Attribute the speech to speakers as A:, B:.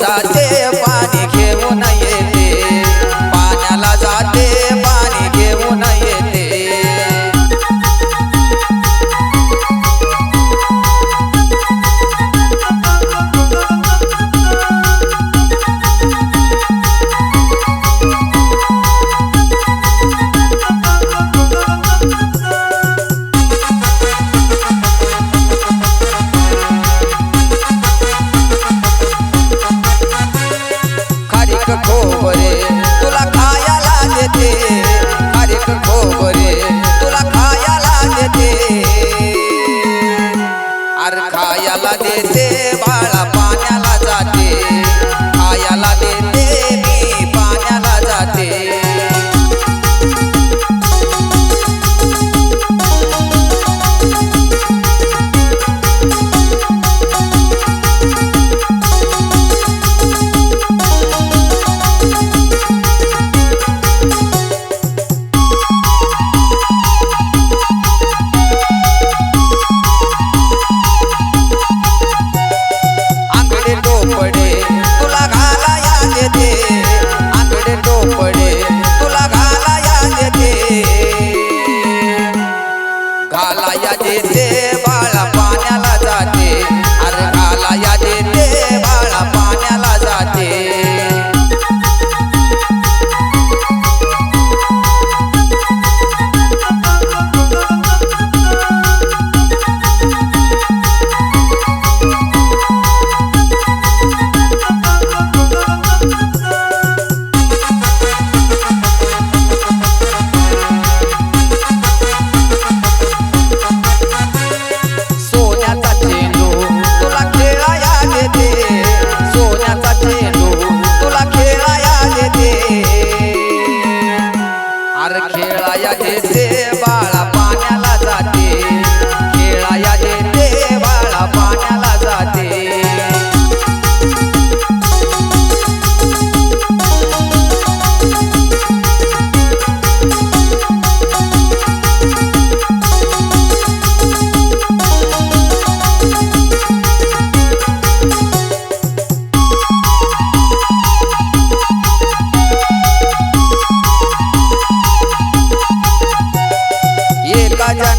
A: जाते पाणी खोबरे तुला खायाला देते. खारीक खोबरे तुला खायाला देते. अरे खायाला देते. घालाया जेते.